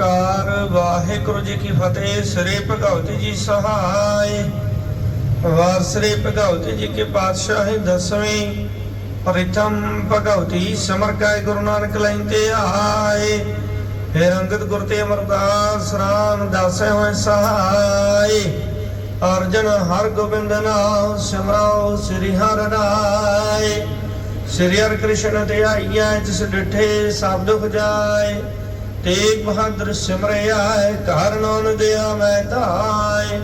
ਓੰਕਾਰ, ਵਾਹਿਗੁਰੂ ਜੀ ਕੀ ਫਤਿਹ। ਸ੍ਰੀ ਭਗਵਤੀ ਜੀ ਸਹਾਇ। ਵਾਰ ਸ੍ਰੀ ਭਗਵਤੀ ਜੀ ਕੇ ਪਾਤਸ਼ਾਹ ਦਸਵੇਂ। ਪ੍ਰਥਮ ਭਗਵਤੀ ਸਮਰ ਗੁਰੂ ਨਾਨਕ ਲੈਂਦੇ ਆਏ। ਫਿਰ ਅੰਗਦ ਗੁਰ ਤੇ ਅਮਰਦਾਸ ਰਾਮ ਦਾਸੇ ਹੋਏ ਸਹਾਇ। ਅਰਜਨ ਹਰ ਗੋਬਿੰਦ ਨਾਮ ਸਿਮਰਾਓ ਸ੍ਰੀ ਹਰਿ ਰਾਏ। ਸ੍ਰੀ ਹਰਿ ਕ੍ਰਿਸ਼ਨ ਤੇ ਆਈਐ, ਜਿਸ ਡਿਠੇ ਸਭ ਦੁਖ ਜਾਏ। ਤੇਗ ਬਹਾਦਰ ਸਿਮਰਿਆ ਘਰ ਨਾਨ ਦਿਆ ਮੈਂ ਧਾਏ।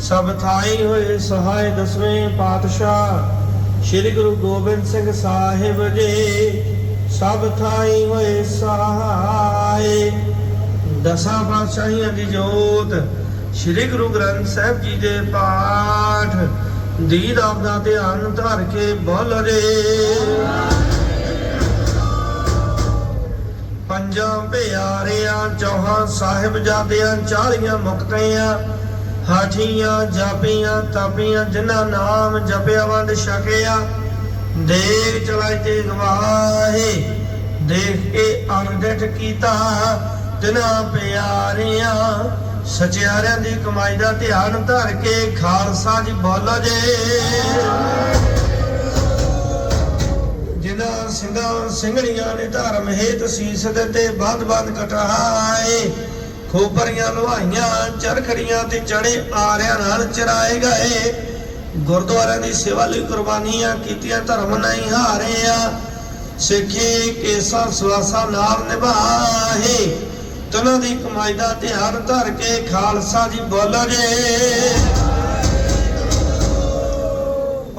ਸਭ ਥਾਈ ਹੋਏ ਸਹਾਇ ਦਸਵੇਂ ਪਾਤਸ਼ਾਹ, ਸ੍ਰੀ ਗੁਰੂ ਗੋਬਿੰਦ ਸਿੰਘ ਸਾਹਿਬ ਜੀ। ਸਭ ਥਾਈ ਹੋਏ ਸਹਾਇ। ਦਸਾਂ ਪਾਤਸ਼ਾਹੀਆਂ ਦੀ ਜੋਤ, ਸ੍ਰੀ ਗੁਰੂ ਗ੍ਰੰਥ ਸਾਹਿਬ ਜੀ ਦੇ ਪਾਠ। ਦੀਦ ਆਪਦਾ ਧਿਆਨ ਧਰ ਕੇ ਬੋਲ ਰੇ ਪੰਜਾਂ ਪਿਆਰਿਆਂ, ਚੌਹਾਂ ਸਾਹਿਬ ਜਾਂਦਿਆਂ ਮੁਕਤਿਆਂ ਹਾਠੀਆਂ, ਜਾਪੀਆਂ, ਤਾਪੀਆਂ, ਜਿਨ੍ਹਾਂ ਨਾਮ ਜਪਿਆ ਵੰਡ ਛਕਿਆ, ਦੇਖ ਚਲਾਈ ਤੇ ਗਵਾਹੇ, ਦੇਖ ਕੇ ਅਨਗਟ ਕੀਤਾ ਤਿਨਾਂ ਪਿਆਰਿਆਂ, ਸਚਿਆਰਿਆਂ ਦੀ ਕਮਾਈ ਦਾ ਧਿਆਨ ਧਰ ਕੇ ਖਾਲਸਾ ਜੀ ਬੋਲੋ ਜੇ। ਸਿੰਘਣੀਆਂ ਨੇ ਧਰਮ ਹੇਤ ਸੀਸ ਦਿੱਤੇ ਬੰਦ ਬੰਦ ਕਟਾਏ। ਖੋਪਰੀਆਂ ਲੁਹਾਈਆਂ, ਚਰਖੜੀਆਂ ਤੇ ਚੜੇ ਆਰਿਆਂ ਨਾਲ ਚਰਾਏ ਗਏ। ਗੁਰਦੁਆਰਿਆਂ ਦੀ ਸੇਵਾ ਲਈ ਕੁਰਬਾਨੀਆਂ ਕੀਤੀਆਂ, ਧਰਮ ਨਹੀਂ ਹਾਰਿਆ। ਸਿੱਖੀ ਕੇਸਾ ਸਵਾਸਾ ਨਾਲ ਨਿਭਾਹੇ ਤਨਾਂ ਦੀ ਕਮਾਈ ਦਾ ਧਿਆਨ ਧਰ ਕੇ ਖਾਲਸਾ ਜੀ ਬੋਲੋ ਜੇ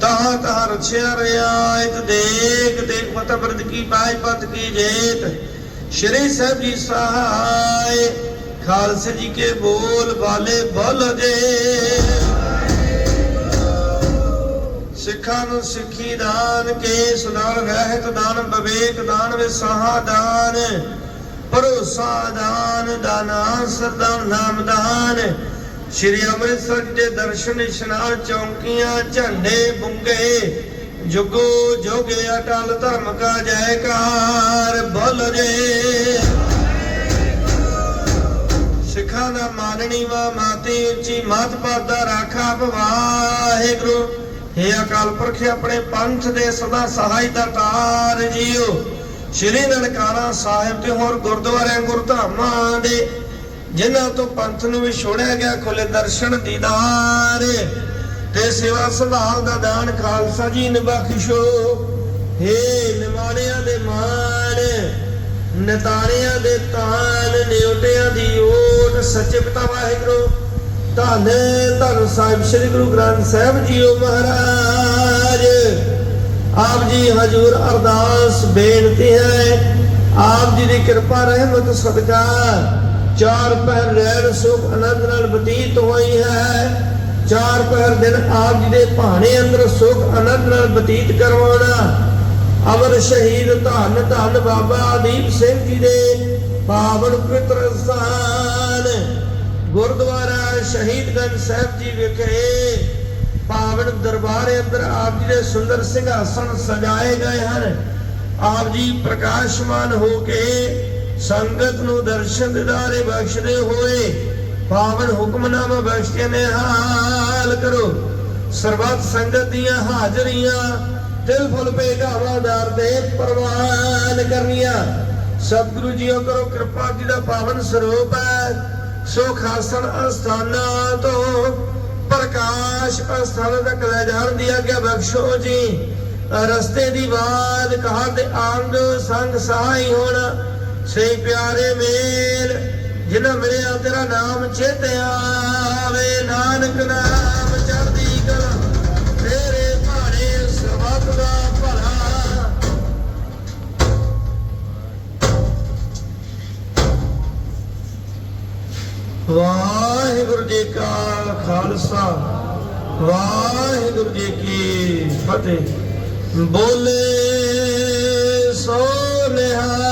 ਤਹਾਂ ਤਹਾਂ ਰਛਿਆ ਰਿਆਇਤ ਦੇਖ ਦੇਖ ਮਤ ਬਰਦ ਕੀ ਪਾਇ, ਪਤ ਕੀ ਜੇਤ। ਸ਼੍ਰੀ ਸਾਹਿਬ ਜੀ ਸਹਾਇ, ਖਾਲਸੇ ਜੀ ਕੇ ਬੋਲ ਵਾਲੇ ਬੋਲ ਜੇ। ਸਿੱਖਾਂ ਨੂੰ ਸਿੱਖੀ ਦਾਨ ਕੇ ਸੁਨਾਰ ਰਹਿਤ ਦਾਨ, ਵਿਵੇਕ ਦਾਨ ਵਿਸਾਹਾ ਦਾਨ। ਭਰੋਸਾ ਦਾਨ, ਦਾਨਾ ਸਰਦਾਨ ਨਾਮ ਦਾਨ। ਸ਼੍ਰੀ ਅੰਮ੍ਰਿਤਸਰ ਦੇ ਦਰਸ਼ਨ ਇਸ਼ਨਾਨ ਚੌਂਕੀਆਂ, ਝੰਡੇ ਬੁੰਗੇ, ਜੁਗੋ ਜੋਗੇ ਅਟਲ ਧਰਮ ਕਾ ਜੈਕਾਰ, ਬੋਲ ਜੇ। ਸਿੱਖਾਂ ਦਾ ਮਾਨਣੀ ਵਾ ਮਾਤੇ ਉੱਚੀ, ਮਾਤ ਪਾਦਾ ਰਾਖਾ ਵਾਹਿਗੁਰੂ ਹੇ ਅਕਾਲ ਪੁਰਖ, ਆਪਣੇ ਪੰਥ ਦੇ ਸਦਾ ਸਹਾਈ ਦਾ ਤਾਰ ਜੀਓ। ਸ਼੍ਰੀ ਨਨਕਾਣਾ ਸਾਹਿਬ ਤੇ ਹੋਰ ਗੁਰਦੁਆਰਿਆਂ, ਗੁਰਧਾਮਾਂ ਦੇ ਜਿਨ੍ਹਾਂ ਤੋਂ ਪੰਥ ਨੂੰ ਵੀ ਗਿਆ, ਖੁੱਲੇ ਦਰਸ਼ਨ, ਦੀਦਾਰ ਤੇ ਸੇਵਾ ਸੰਭਾਲ ਦਾ ਦਾਨ, ਖਾਲਸਾ ਜੀ ਨੇ ਹੇ ਨਿਮਾਣਿਆਂ ਦੇ ਮਾਣ, ਨਤਾਰਿਆਂ ਦੇ ਤਾਨ ਨਿਉਟਿਆਂ ਦੀ ਓਟ, ਸੱਚੇ ਪਿਤਾ ਵਾਹਿਗੁਰੂ, ਧੰਨ ਧੰਨ ਸਾਹਿਬ, ਸ੍ਰੀ ਗੁਰੂ ਗ੍ਰੰਥ ਸਾਹਿਬ ਜੀਓ ਮਹਾਰਾਜ। ਆਪ ਜੀ ਹਜੂਰ ਅਰਦਾਸ ਬੇਨਤੀ ਹੈ, ਆਪ ਜੀ ਦੀ ਕਿਰਪਾ ਰਹਿਮਤ ਸਦਕਾ ਚਾਰ ਪਹਿਰ ਰਹਿਣ ਸੁਖ ਆਨੰਦ ਨਾਲ ਬਤੀਤ ਹੋਈ ਹੈ। ਚਾਰ ਪਹਿਰ ਦਿਨ ਆਪ ਜੀ ਦੇ ਭਾਣੇ ਅੰਦਰ ਸੁਖ ਆਨੰਦ ਨਾਲ ਬਤੀਤ ਕਰਵਾਉਣਾ। ਅਮਰ ਸ਼ਹੀਦ ਧੰਨ ਧੰਨ ਬਾਬਾ ਦੀਪ ਸਿੰਘ ਜੀ ਦੇ ਪਾਵਨ ਪਵਿੱਤਰ ਸਥਾਨ। ਗੁਰਦੁਆਰਾ ਸ਼ਹੀਦਗੰਜ ਸਾਹਿਬ ਜੀ ਵਿਖੇ ਪਾਵਨ ਦਰਬਾਰੇ ਅੰਦਰ ਆਪ ਜੀ ਦੇ ਸੁੰਦਰ ਸਿੰਘਾਸਣ ਸਜਾਏ ਗਏ ਹਨ। ਆਪ ਜੀ ਪ੍ਰਕਾਸ਼ਮਾਨ ਹੋ ਕੇ ਸੰਗਤ ਨੂੰ ਦਰਸ਼ਨ ਦਿਦਾਰੇ ਬਖਸ਼ਦੇ ਹੋਏ ਪਾਵਨ ਹੁਕਮਨਾਮਾ ਬਖਸ਼ਦੇ ਨੇ ਹਾਲ ਕਰੋ। ਸਰਬੱਤ ਸੰਗਤ ਦੀਆਂ ਹਾਜ਼ਰੀਆਂ ਦਿਲ ਫੁੱਲ ਭੇਟਾਵਾਂ ਦਰ ਦੇ ਪ੍ਰਵਾਨ ਕਰਨੀਆਂ। ਸਤਿਗੁਰੂ ਜੀਓ ਕਰੋ ਕਿਰਪਾ ਜੀ ਦਾ ਪਾਵਨ ਸਰੂਪ ਹੈ, ਸੋ ਖਾਸਣ ਅਸਥਾਨਾਂ ਤੋਂ ਪ੍ਰਕਾਸ਼ ਅਸਥਾਨਾਂ ਤੱਕ ਲੈ ਜਾਣ ਦੀ ਆਗਿਆ ਬਖਸ਼ੋ ਜੀ। ਰਸਤੇ ਦੀ ਬਾਤ ਕਹਾ ਤੇ ਆਨੰਦ ਸੰਗ ਸਹਾਈ ਹੋਣਾ। ਸਹੀ ਪਿਆਰੇ ਮੇਲ, ਜਿਨ੍ਹਾਂ ਮਿਲਿਆ ਤੇਰਾ ਨਾਮ ਚੇਤੇ ਆਵੇ। ਨਾਨਕ ਨਾਮ ਚੜਦੀ ਕਲਾ, ਤੇਰੇ ਭਾਣੇ ਸਰਬੱਤ ਦਾ ਭਲਾ। ਵਾਹਿਗੁਰੂ ਜੀ ਕਾ ਖਾਲਸਾ, ਵਾਹਿਗੁਰੂ ਜੀ ਕੀ ਫਤਿਹ। ਬੋਲੇ ਸੋ ਨਿਹਾਲ।